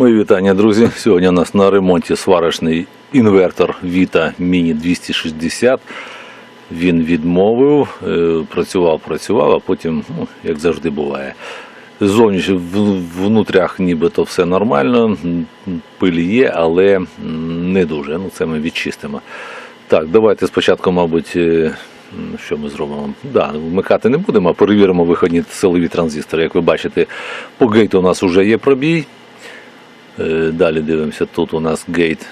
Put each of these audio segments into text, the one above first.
Мої вітання, друзі. Сьогодні у нас на ремонті сварочний інвертор Vita Mini 260. Він відмовив, е, працював, працював, а потім, ну, як завжди буває. Зовніш в- внутрях нібито все нормально, м, пиль є, але не дуже. Ну, це ми відчистимо. Так, давайте спочатку, мабуть, е, що ми зробимо? Да, вмикати не будемо, а перевіримо виходні силові транзистори. Як ви бачите, по гейту у нас вже є пробій. Е, Далі дивимося, тут у нас гейт.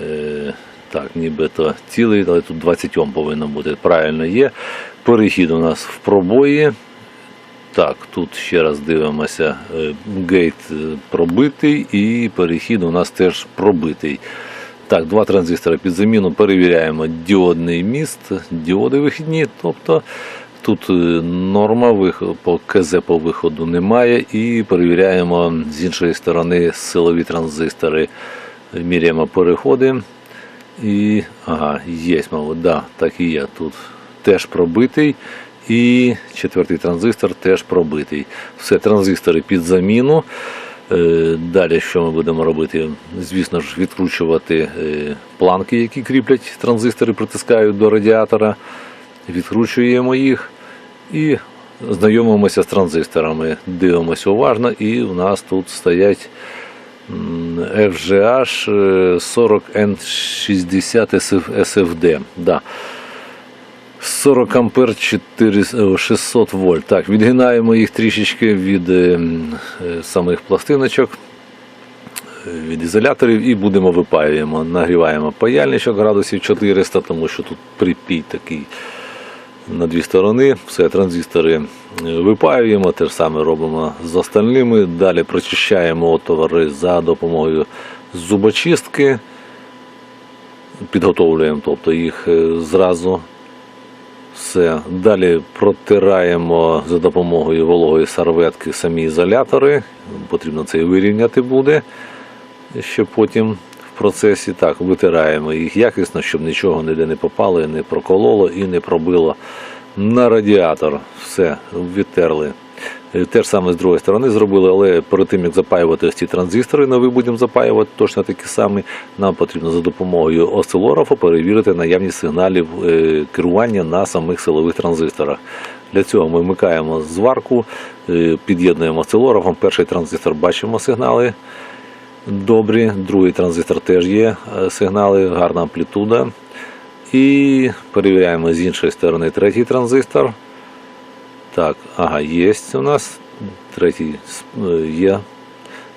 е, Так, нібито цілий, але тут 20 Ом повинно бути. Правильно є. Перехід у нас в пробої. Так, тут ще раз дивимося. е, Гейт пробитий і перехід у нас теж пробитий. Так, два транзистори під заміну. Перевіряємо діодний міст, діоди вихідні. Тобто тут е, норма по КЗ по виходу немає. І перевіряємо з іншої сторони силові транзистори. Міряємо переходи. І ага, є, мабуть, да, так і є. Тут теж пробитий. І четвертий транзистор теж пробитий. Все, транзистори під заміну. Е, Далі що ми будемо робити? Звісно ж, відкручувати е, планки, які кріплять транзистори, притискають до радіатора. Відкручуємо їх і знайомимося з транзисторами. Дивимося уважно, і у нас тут стоять FGH е, 40N60 SFD. Да. 40 ампер 4, 600 вольт. Так, відгинаємо їх трішечки від е, е, самих пластиночок, е, від ізоляторів і будемо випаюємо. Нагріваємо паяльничок градусів 400, тому що тут припій такий на дві сторони. Все, транзистори е, випаюємо, те ж саме робимо з остальними. Далі прочищаємо отвори за допомогою зубочистки. Підготовлюємо, тобто їх е, зразу. Все. Далі протираємо за допомогою вологої серветки самі ізолятори. Потрібно це вирівняти буде, ще потім процесі. Так, витираємо їх якісно, щоб нічого ніде не попало, не прокололо і не пробило на радіатор. Все, відтерли. Е, Те ж саме з другої сторони зробили, але перед тим як запаювати ось ці транзистори, нові будемо запаювати точно такі самі. Нам потрібно за допомогою осцилографа перевірити наявність сигналів е, керування на самих силових транзисторах. Для цього ми вмикаємо зварку, е, під'єднуємо осцилографом. Перший транзистор бачимо сигнали добрі, другий транзистор теж є е, сигнали, гарна амплітуда. І перевіряємо з іншої сторони третій транзистор. Так, ага, є у нас. Третій е, є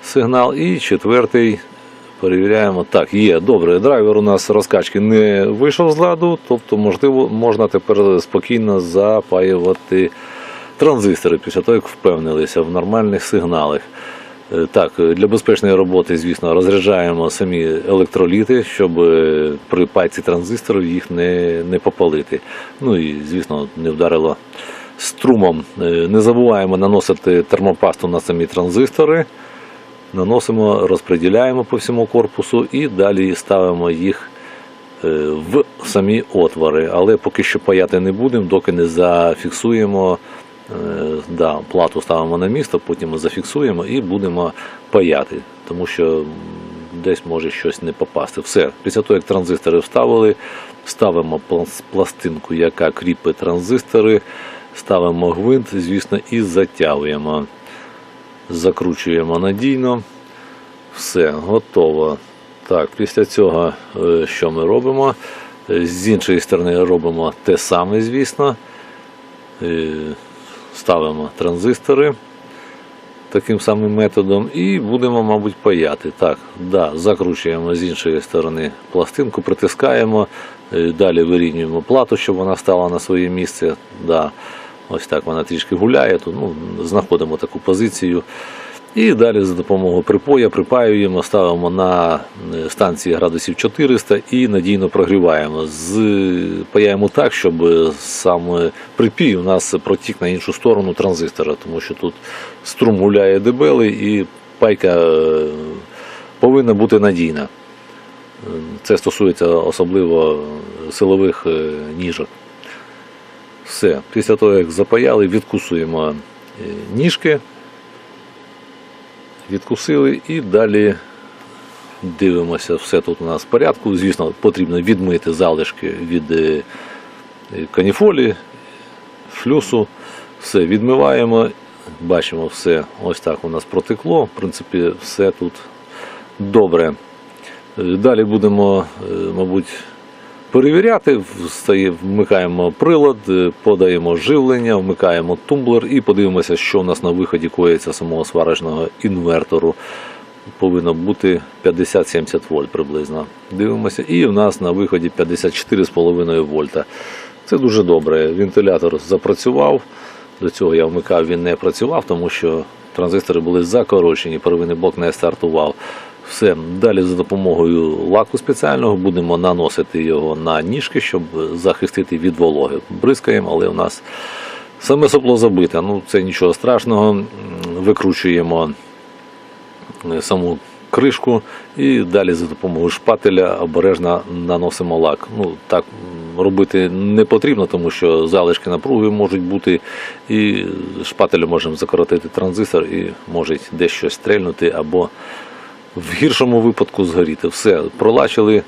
сигнал. І четвертий перевіряємо. Так, є. Добре, драйвер у нас розкачки не вийшов з ладу, тобто, можливо, можна тепер спокійно запаювати транзистори після того, як впевнилися в нормальних сигналах. Е, Так, е, для безпечної роботи, звісно, розряджаємо самі електроліти, щоб е, при пайці транзисторів їх не, не попалити. Ну і, звісно, не вдарило струмом. Не забуваємо наносити термопасту на самі транзистори. Наносимо, розподіляємо по всьому корпусу і далі ставимо їх в самі отвори. Але поки що паяти не будемо, доки не зафіксуємо. Е, Да, плату ставимо на місто, потім зафіксуємо і будемо паяти, тому що десь може щось не попасти. Все, після того, як транзистори вставили, ставимо пластинку, яка кріпить транзистори, ставимо гвинт, звісно, і затягуємо. Закручуємо надійно. Все, готово. Так, після цього е, що ми робимо? Е, З іншої сторони робимо те саме, звісно. Ставимо транзистори таким самим методом і будемо, мабуть, паяти. Так, да, закручуємо з іншої сторони пластинку, притискаємо, е, далі вирівнюємо плату, щоб вона стала на своє місце. Да, ось так вона трішки гуляє, то ну, знаходимо таку позицію. І далі за допомогою припоя припаюємо, ставимо на е, станції градусів 400 і надійно прогріваємо. Паяємо так, щоб сам припій у нас протік на іншу сторону транзистора, тому що тут струм гуляє дебелий і пайка е, повинна бути надійна. Це стосується особливо силових е, ніжок. Все. Після того, як запаяли, відкусуємо ніжки відкусили і далі дивимося, все тут у нас в порядку. Звісно, потрібно відмити залишки від е, каніфолі, флюсу. Все відмиваємо. Бачимо, все ось так у нас протекло. В принципі, все тут добре. Е, Далі будемо, е, мабуть, перевіряти. Вмикаємо прилад, е, подаємо живлення, вмикаємо тумблер і подивимося, що у нас на виході коїться самого сварочного інвертору. Повинно бути 50-70 вольт приблизно. Дивимося, і в нас на виході 54,5 вольта. Це дуже добре. Вентилятор запрацював. До цього я вмикав, він не працював, тому що транзистори були закорочені, первинний блок не стартував. Все, далі за допомогою лаку спеціального будемо наносити його на ніжки, щоб захистити від вологи. Бризкаємо, але у нас саме сопло забите. Ну це нічого страшного. Викручуємо е, саму кришку і далі за допомогою шпателя обережно наносимо лак. Ну так робити не потрібно, тому що залишки напруги можуть бути, і шпателем можемо закоротити транзистор і може десь щось стрельнути або в гіршому випадку згоріти. Все, пролачили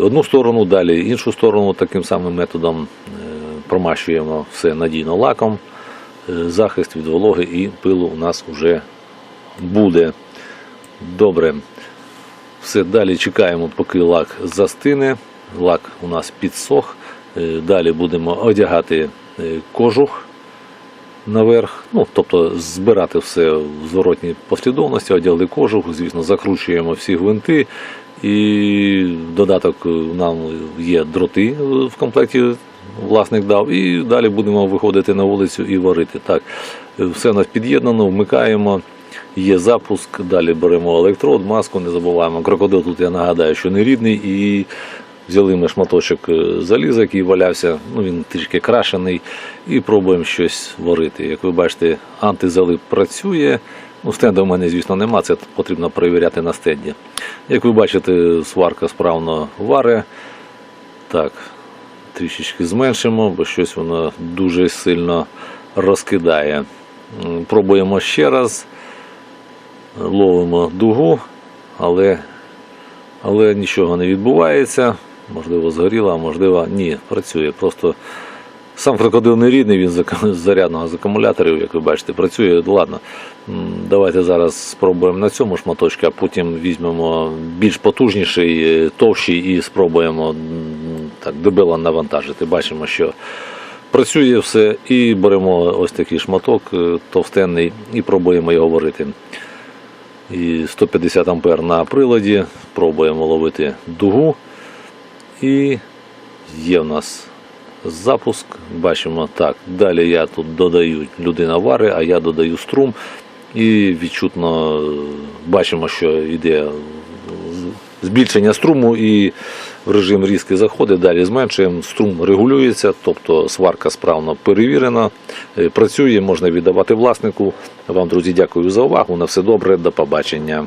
одну сторону, далі іншу сторону таким самим методом е, промащуємо все надійно лаком. Е, Захист від вологи і пилу у нас вже буде. Добре. Все, далі чекаємо, поки лак застине. Лак у нас підсох. Е, Далі будемо одягати кожух наверх. Ну, тобто збирати все в зворотній послідовності, одягли кожух, звісно, закручуємо всі гвинти. І додаток нам є дроти в комплекті. Власник дав, і далі будемо виходити на вулицю і варити. Так, все у нас під'єднано, вмикаємо, є запуск, далі беремо електрод, маску, не забуваємо. Крокодил тут я нагадаю, що не рідний, і взяли ми шматочок е, заліза, який валявся, ну він трішки крашений, і пробуємо щось варити. Як ви бачите, антизалип працює. Ну, стенда в мене, звісно, нема, це потрібно перевіряти на стенді. Як ви бачите, сварка справно варе. Так, трішечки зменшимо, бо щось воно дуже сильно розкидає. Пробуємо ще раз, ловимо дугу, але, але нічого не відбувається. Можливо, згоріло, а можливо, ні, працює. Просто сам крокодил не рідний, він з зарядного з акумуляторів, як ви бачите, працює. Ладно, давайте зараз спробуємо на цьому шматочку, а потім візьмемо більш потужніший, е, товщий і спробуємо так дебело навантажити. Бачимо, що працює все, і беремо ось такий шматок е, товстенний і пробуємо його варити. І 150 ампер на приладі, пробуємо ловити дугу. І є в нас запуск. Бачимо так. Далі я тут додаю людина вари, а я додаю струм. І відчутно бачимо, що йде збільшення струму і в режим різки заходить, далі зменшуємо, струм регулюється, тобто сварка справно перевірена, е, працює, можна віддавати власнику. Вам, друзі, дякую за увагу. На все добре, до побачення.